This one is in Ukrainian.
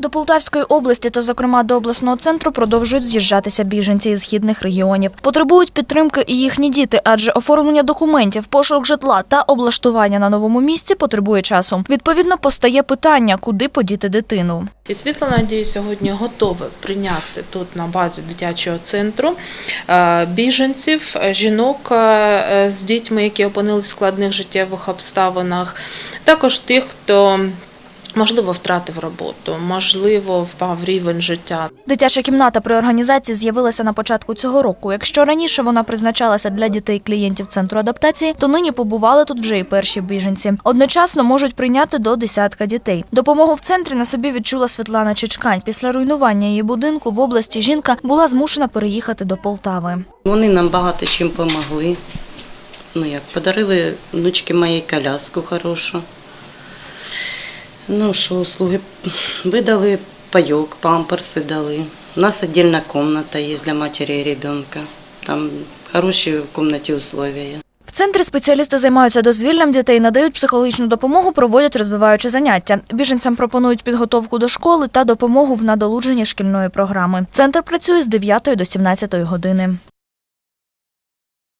До Полтавської області та, зокрема, до обласного центру продовжують з'їжджатися біженці із східних регіонів. Потребують підтримки і їхні діти, адже оформлення документів, пошук житла та облаштування на новому місці потребує часу. Відповідно, постає питання, куди подіти дитину. І світло надії сьогодні готове прийняти тут на базі дитячого центру е, біженців, е, жінок е, з дітьми, які опинились в складних життєвих обставинах, також тих, хто можливо втратив роботу, можливо, впав рівень життя. Дитяча кімната при організації з'явилася на початку цього року. Якщо раніше вона призначалася для дітей клієнтів центру адаптації, то нині побували тут вже і перші біженці. Одночасно можуть прийняти до десятка дітей. Допомогу в центрі на собі відчула Світлана Чичкань. Після руйнування її будинку в області жінка була змушена переїхати до Полтави. Вони нам багато чим допомогли. Ну як, подарили внучки моїй коляску хорошу. Ну, що, услуги видали пайок, памперси дали. У нас віддільна кімната є для матері і ребенка. Там хороші в кімнаті условия. В центрі спеціалісти займаються дозвіллям дітей, надають психологічну допомогу, проводять розвиваючі заняття. Біженцям пропонують підготовку до школи та допомогу в надолудженні шкільної програми. Центр працює з 9 до 17 години.